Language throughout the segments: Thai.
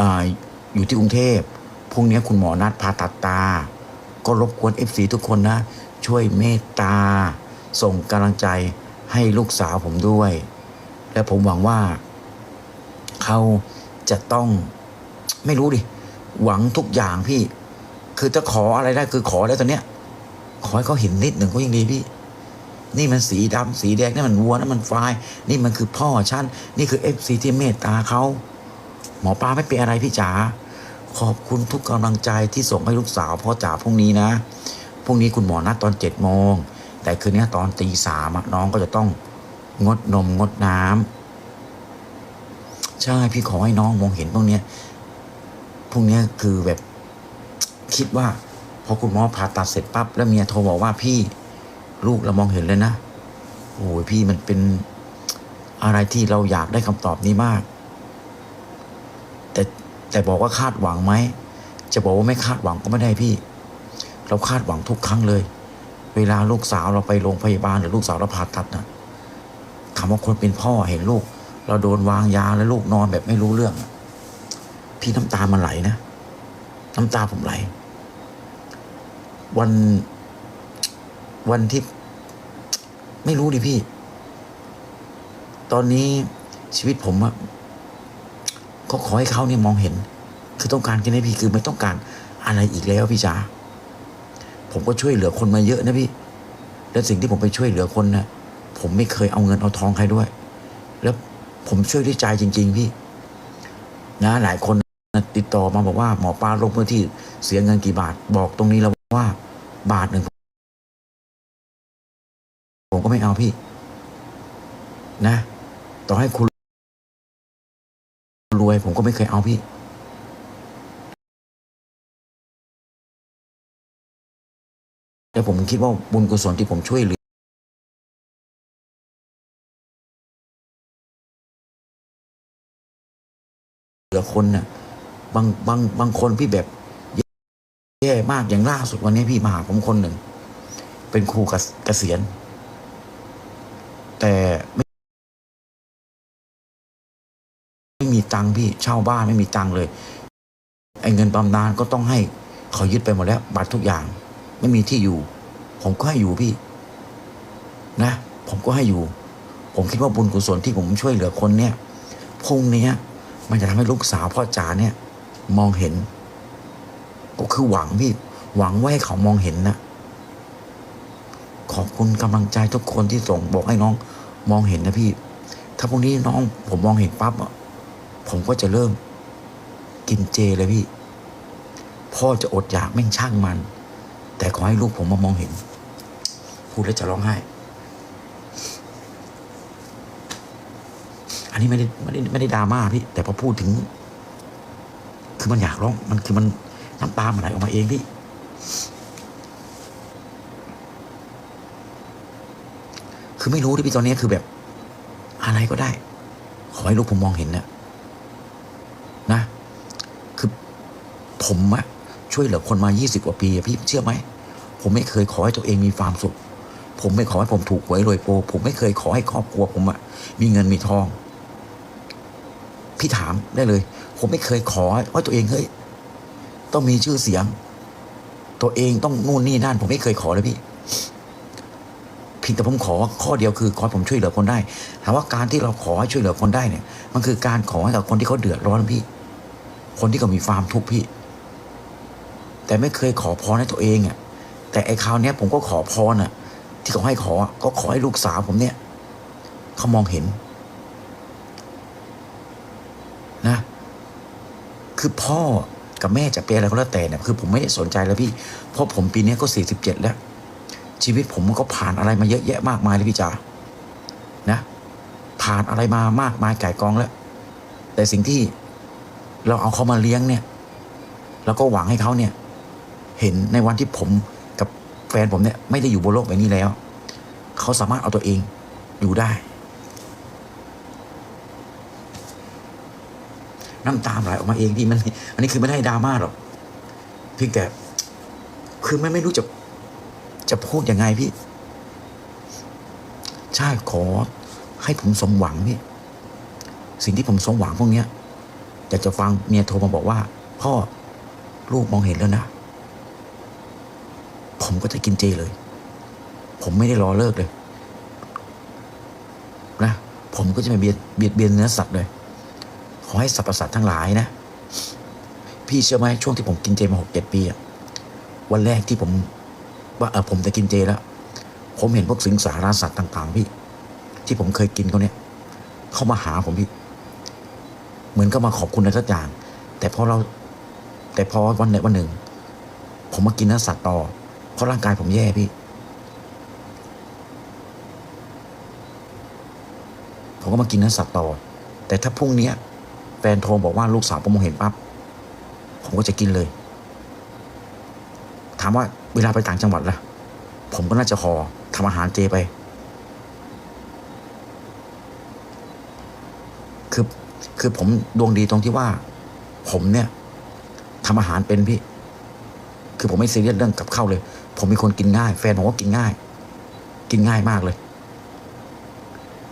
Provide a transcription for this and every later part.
ออยู่ที่กรุงเทพพรุ่งนี้คุณหมอนัดผ่าตัดตา ก็รบกวนเอฟซีทุกคนนะ ช่วยเมตตา ส่งกำลังใจให้ลูกสาวผมด้วย และผมหวังว่า เขาจะต้องไม่รู้ดิ หวังทุกอย่างพี่ คือจะขออะไรได้คือขอได้วตอนเนี้ย ขอให้เขาเห็นนิดหนึ่งก็ยังดีพี่ นี่มันสีดำสีแดงนี่มันวัวนั่นมันควาย นี่มันคือพ่อฉันนี่คือเอฟซีที่เมตตาเขา หมอปลาไม่เป็นอะไรพี่จ๋าขอบคุณทุกกำลังใจที่ส่งให้ลูกสาวพ่อจ๋าพรุ่งนี้นะพรุ่งนี้คุณหมอนัดตอนเจ็ดโมงแต่คืนนี้ตอนตีสามน้องก็จะต้องงดนมงดน้ำใช่พี่ขอให้น้องมองเห็นพวกเนี้ยพวกเนี้ยคือแบบคิดว่าพอคุณหมอผ่าตัดเสร็จปั๊บแล้วเมียโทรบอกว่าพี่ลูกเรามองเห็นเลยนะโอ้ยพี่มันเป็นอะไรที่เราอยากได้คำตอบนี้มาก แต่แต่บอกว่าคาดหวังไหมจะบอกว่าไม่คาดหวังก็ไม่ได้พี่ เราคาดหวังทุกครั้งเลย เวลาลูกสาวเราไปโรงพยาบาลหรือลูกสาวเราผ่าตัดนะคำว่าคนเป็นพ่อเห็นลูก เราโดนวางยาแล้วลูกนอนแบบไม่รู้เรื่อง พี่น้ำตามันไหลนะน้ำตาผมไหล วันวันที่ไม่รู้ดิพี่ ตอนนี้ชีวิตผมอะ ก็ขอให้เขาเนี่ยมองเห็น คือต้องการแค่นี้พี่คือไม่ต้องการอะไรอีกแล้วพี่จ๋าผมก็ช่วยเหลือคนมาเยอะนะพี่ และสิ่งที่ผมไปช่วยเหลือคนนะผมไม่เคยเอาเงินเอาทองใครด้วย แล้วผมช่วยด้วยใจจริง ๆ พี่ นะ หลายคนนะติดต่อมาบอกว่าหมอปลาลงพื้นที่เสียเงินกี่บาทบอกตรงนี้แล้วว่า บาทหนึ่งผมก็ไม่เอาพี่ นะ ต่อให้คุณ รวย ผมก็ไม่เคยเอาพี่แต่ผมคิดว่าบุญกุศลที่ผมช่วยเหลือคนน่ะบางบางบางคนพี่แบบแย่มากอย่างล่าสุดวันนี้พี่มาหาผมคนหนึ่ง เป็นครูเกษเกษียณ แต่ไม่ ไม่มีตังค์พี่เช่าบ้านไม่มีตังค์เลยไอ้เงินบำนาญก็ต้องให้เขายึดไปหมดแล้วบัตรทุกอย่าง ไม่มีที่อยู่ ผมก็ให้อยู่พี่ นะ ผมก็ให้อยู่ ผมคิดว่าบุญกุศลที่ผมช่วยเหลือคนเนี่ยพรุ่งเนี้ยมันจะทำให้ลูกสาวพ่อจ๋าเนี่ย มองเห็น ก็คือหวังพี่ หวังว่าให้เขามองเห็นนะขอบคุณกำลังใจทุกคนที่ส่งบอกให้น้อง มองเห็นนะพี่ ถ้าพรุ่งนี้น้องผมมองเห็นปั๊บอะ ผมก็จะเริ่มกินเจเลยพี่ พ่อจะอดอยากแม่งช่างมัน แต่ขอให้ลูกผมมามองเห็น พูดแล้วจะร้องไห้ อันนี้ไม่ได้ไม่ได้ไม่ได้ดราม่าพี่ แต่พอพูดถึง คือมันอยากร้อง มันคือมันน้ำตามันไหลออกมาเองพี่ คือไม่รู้ที่พี่ตอนนี้คือแบบ อะไรก็ได้ ขอให้ลูกผมมองเห็นนะนะ คือ ผมอะช่วยเหลือคนมา 20 กว่าปีพี่เชื่อไหม ผมไม่เคยขอให้ตัวเองมีความสุข ผมไม่ขอให้ผมถูกหวยรวยโปผมไม่เคยขอให้ครอบครัวผมอะมีเงินมีทอง พี่ถามได้เลย ผมไม่เคยขอว่าตัวเองเฮ้ยต้องมีชื่อเสียง ตัวเองต้องนู่นนี่นั่น ผมไม่เคยขอเลยพี่เพียงแต่ผมขอข้อเดียวคือขอผมช่วยเหลือคนได้ถามว่าการที่เราขอให้ช่วยเหลือคนได้เนี่ย มันคือการขอให้กับคนที่เขาเดือดร้อนพี่ คนที่เขามีความทุกข์พี่ แต่ไม่เคยขอพรให้ตัวเองอะแต่ไอ้คราวเนี้ยผมก็ขอพรอะ ที่เขาให้ขอก็ขอให้ลูกสาวผมเนี่ยเขามองเห็น นะ คือพ่อกับแม่จะเป็นอะไรก็แล้วแต่เนี่ยคือผมไม่ได้สนใจแล้วพี่ เพราะผมปีนี้ก็สี่สิบเจ็ดแล้ว ชีวิตผมมันก็ผ่านอะไรมาเยอะแยะมากมายเลยพี่จ๋านะ ผ่านอะไรมามากมายไก่กองแล้ว แต่สิ่งที่เราเอาเขามาเลี้ยงเนี่ย แล้วก็หวังให้เขาเนี่ย เห็นในวันที่ผมกับแฟนผมเนี่ยไม่ได้อยู่บนโลกใบนี้แล้ว เขาสามารถเอาตัวเองอยู่ได้ น้ำตาไหลออกมาเองพี่มัน อันนี้คือไม่ได้ดราม่าหรอกเพี่แกคือไม่ไม่รู้จะจะพูดยังไงพี่ ใช่ขอให้ผมสมหวังพี่สิ่งที่ผมสมหวังพวกเนี้ยอยากจะฟังเมียโทรมาบอกว่า พ่อลูกมองเห็นแล้วนะ ผมก็จะกินเจเลย ผมไม่ได้รอเลิกเลย นะ ผมก็จะไม่เบียดเบียดเบียนเนื้อสัตว์เลย ขอให้สรรพสัตว์ทั้งหลายนะ พี่เชื่อไหมช่วงที่ผมกินเจมาหกเจ็ดปีอะวันแรกที่ผม ว่าเออผมจะกินเจแล้ว ผมเห็นพวกสิงสารสัตว์ต่าง ๆ พี่ ที่ผมเคยกินเขาเนี่ย เข้ามาหาผมพี่ เหมือนก็มาขอบคุณอะไรสักอย่างแต่พอเรา แต่พอวันไหนวันหนึ่ง ผมมากินเนื้อสัตว์ต่อ เพราะร่างกายผมแย่พี่ ผมก็มากินเนื้อสัตว์ต่อ แต่ถ้าพรุ่งนี้แฟนโทรบอกว่าลูกสาวผมมองเห็นปั๊บผมก็จะกินเลย ถามว่าเวลาไปต่างจังหวัดล่ะ ผมก็น่าจะขอทำอาหารเจไป คือคือผมดวงดีตรงที่ว่า ผมเนี่ยทำอาหารเป็นพี่ คือผมไม่ซีเรียสเรื่องกับข้าวเลย ผมเป็นคนกินง่าย แฟนผมก็กินง่าย กินง่ายมากเลย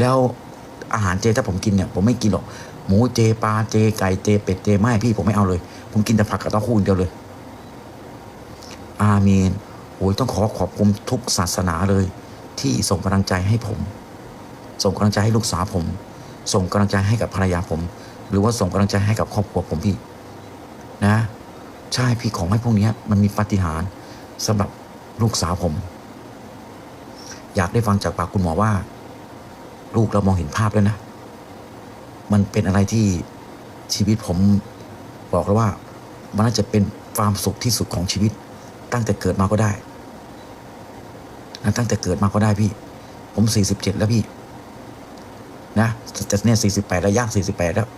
แล้วอาหารเจถ้าผมกินเนี่ยผมไม่กินหรอกหมูเจปลาเจไก่เจเป็ดเจไม่พี่ผมไม่เอาเลย ผมกินแต่ผักกับเต้าหู้อย่างเดียวเลย อาเมนโอ้ยต้องขอขอบคุณทุกศาสนาเลย ที่ส่งกำลังใจให้ผม ส่งกำลังใจให้ลูกสาวผม ส่งกำลังใจให้กับภรรยาผม หรือว่าส่งกำลังใจให้กับครอบครัวผมพี่ นะ ใช่พี่ของให้พวกนี้มันมีปาฏิหาริย์สำหรับลูกสาวผม อยากได้ฟังจากปากคุณหมอว่า ลูกเรามองเห็นภาพแล้วนะ มันเป็นอะไรที่ชีวิตผมบอกแล้วว่า มันน่าจะเป็นความสุขที่สุดของชีวิต ตั้งแต่เกิดมาก็ได้นะตั้งแต่เกิดมาก็ได้พี่ ผมสี่สิบเจ็ดแล้วพี่ นะจะเนี่ยสี่สิบแปดแล้วย่างสี่สิบแปดแล้ว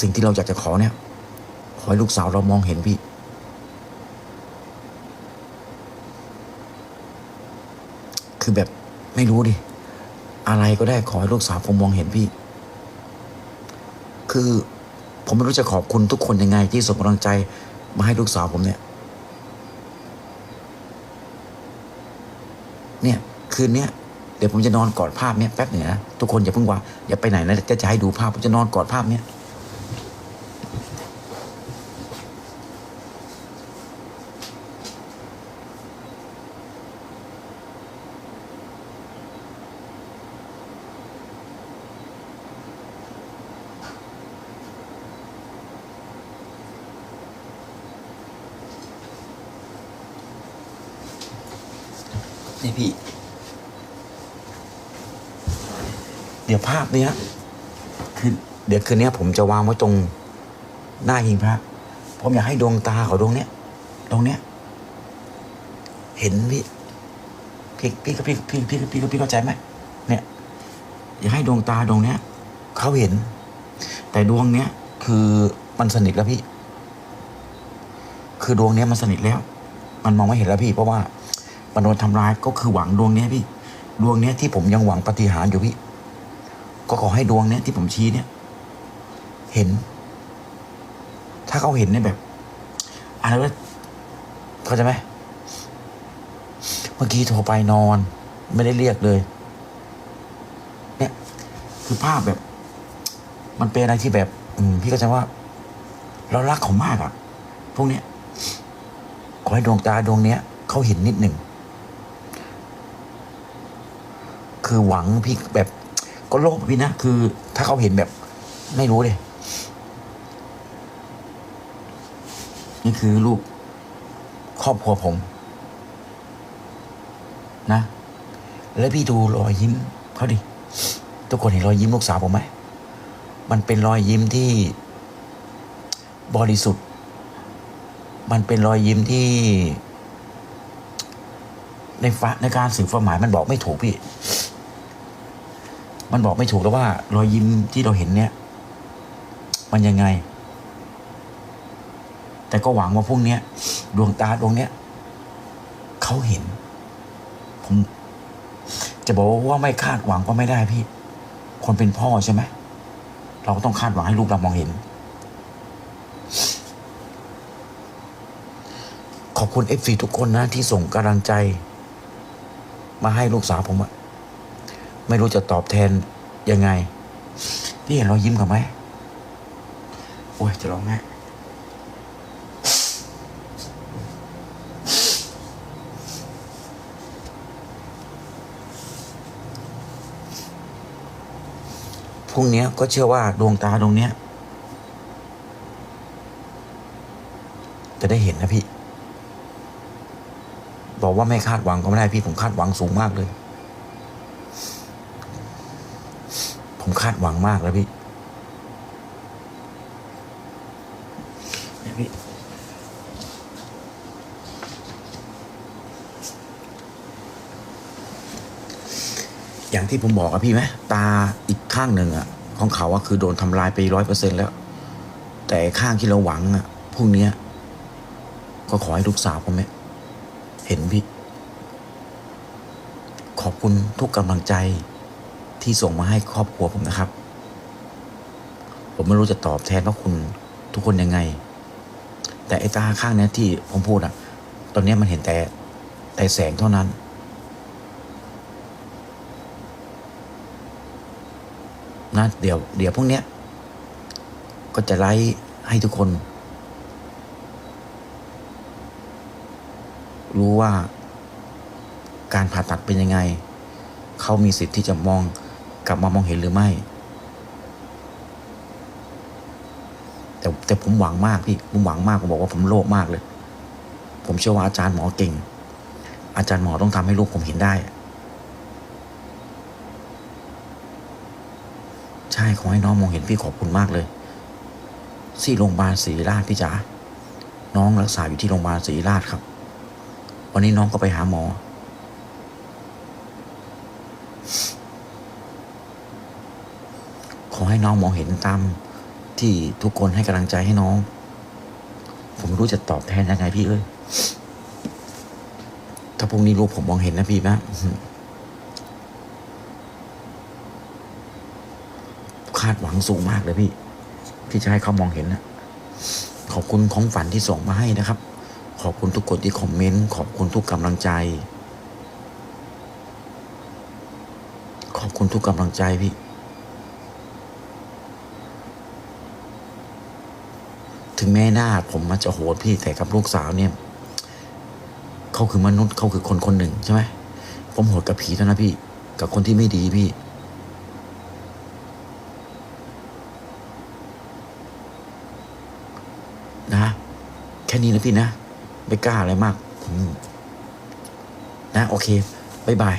สิ่งที่เราอยากจะขอเนี่ย ขอให้ลูกสาวเรามองเห็นพี่ คือแบบไม่รู้ดิ อะไรก็ได้ขอให้ลูกสาวผมมองเห็นพี่ คือผมไม่รู้จะขอบคุณทุกคนยังไง ที่ส่งกำลังใจมาให้ลูกสาวผมเนี่ย เนี่ย คืนเนี้ยเดี๋ยวผมจะนอนกอดภาพเนี้ยแป๊บหนึ่งนะทุกคนอย่าเพิ่งว่าอย่าไปไหนนะจะจะให้ดูภาพผมจะนอนกอดภาพเนี้ย นี่พี่ เดี๋ยวภาพเนี้ยคือเดี๋ยวคืนเนี้ย ผมจะวางไว้ตรงหน้าหิ้งพระผมอยากให้ดวงตาเขาดวงเนี้ยตรงเนี้ย เห็นพี่พี่พี่ก็พี่พี่พี่พี่พี่เข้าใจไหมเนี่ย อยากให้ดวงตาดวงเนี้ยเขาเห็น แต่ดวงเนี้ยคือมันสนิทแล้วพี่ คือดวงเนี้ยมันสนิทแล้ว มันมองไม่เห็นแล้วพี่ เพราะว่า มันโดนทำร้ายก็คือหวังดวงเนี้ยพี่ ดวงเนี้ยที่ผมยังหวังปฏิหารอยู่พี่ ก็ขอให้ดวงเนี้ยที่ผมชี้เนี่ย เห็น ถ้าเขาเห็นเนี่ยแบบอะไรวะเข้าใจไหมเมื่อกี้โทรไปนอน ไม่ได้เรียกเลย เนี่ย คือภาพแบบ มันเป็นอะไรที่แบบ อืมพี่เข้าใจว่า เรารักเขามากอะพวกเนี้ยขอให้ดวงตาดวงเนี้ยเขาเห็นนิดหนึ่ง คือหวังพี่แบบก็โลภพี่นะ คือ ถ้าเขาเห็นแบบ ไม่รู้เลยนี่คือลูกครอบครัวผม นะ แล้วพี่ดูรอยยิ้มเขาดิทุกคนเห็นรอยยิ้มลูกสาวผมไหมมันเป็นรอยยิ้มที่บริสุทธิ์ มันเป็นรอยยิ้มที่ ในฟ้าในการสื่อความหมายมันบอกไม่ถูกพี่ มันบอกไม่ถูกแล้วว่ารอยยิ้มที่เราเห็นเนี่ย มันยังไง แต่ก็หวังว่าพรุ่งเนี้ยดวงตาดวงเนี้ยเขาเห็น ผม จะบอกว่าไม่คาดหวังก็ไม่ได้พี่ คนเป็นพ่อใช่ไหมเราก็ต้องคาดหวังให้ลูกเรามองเห็น ขอบคุณเอฟซีทุกคนนะที่ส่งกำลังใจ มาให้ลูกสาวผมอะ ไม่รู้จะตอบแทนยังไง พี่เห็นรอยยิ้มเขาไหมโอ้ยจะร้องไห้พรุ่งนี้ก็เชื่อว่าดวงตาตรงเนี้ยจะได้เห็นนะพี่ บอกว่าไม่คาดหวังก็ไม่ได้พี่ผมคาดหวังสูงมากเลย ผมคาดหวังมากแล้วพี่เนี่ยพี่อย่างที่ผมบอกอะพี่ไหมตาอีกข้างหนึ่งอะของเขาอะคือโดนทำลายไปร้อยเปอร์เซ็นแล้ว แต่ข้างที่เราหวังอะพรุ่งเนี้ย ก็ขอให้ลูกสาวผมเนี่ยเห็นพี่ ขอบคุณทุกกำลังใจ ที่ส่งมาให้ครอบครัวผมนะครับ ผมไม่รู้จะตอบแทนพระคุณทุกคนยังไง แต่ไอ้ตาข้างนี้ที่ผมพูดอะตอนนี้มันเห็นแต่แต่แสงเท่านั้น นะเดี๋ยว เดี๋ยวพวกเนี้ย ก็จะไลฟ์ให้ทุกคน รู้ว่าการผ่าตัดเป็นยังไง เขามีสิทธิ์ที่จะมอง กลับมามองเห็นหรือไม่ แต่แต่ผมหวังมากพี่ผมหวังมากผมบอกว่าผมโลภมากเลย ผมเชื่อว่าอาจารย์หมอเก่ง อาจารย์หมอต้องทำให้ลูกผมเห็นได้ ใช่ขอให้น้องมองเห็นพี่ขอบคุณมากเลยที่โรงพยาบาลศรีราชพี่จ๋าน้องรักษาอยู่ที่โรงพยาบาลศรีราชครับ วันนี้น้องก็ไปหาหมอ ขอ ให้น้องมองเห็นตามที่ทุกคนให้กำลังใจให้น้อง ผมไม่รู้จะตอบแทนยังไงพี่เอ้ยถ้าพรุ่งนี้ลูกผมมองเห็นนะพี่นะคาดหวังสูงมากเลยพี่ ที่จะให้เขามองเห็นนะขอบคุณของฝันที่ส่งมาให้นะครับ ขอบคุณทุกคนที่คอมเมนต์ขอบคุณทุกกำลังใจ ขอบคุณทุกกำลังใจพี่ ถึงแม่หน้าผมมันจะโหดพี่แต่กับลูกสาวเนี่ยเขาคือมนุษย์เขาคือคนคนหนึ่งใช่ไหมผมโหดกับผีเท่านั้นพี่ กับคนที่ไม่ดีพี่นะแค่นี้นะพี่นะ ไม่กล้าอะไรมาก นะ โอเค บ๊ายบาย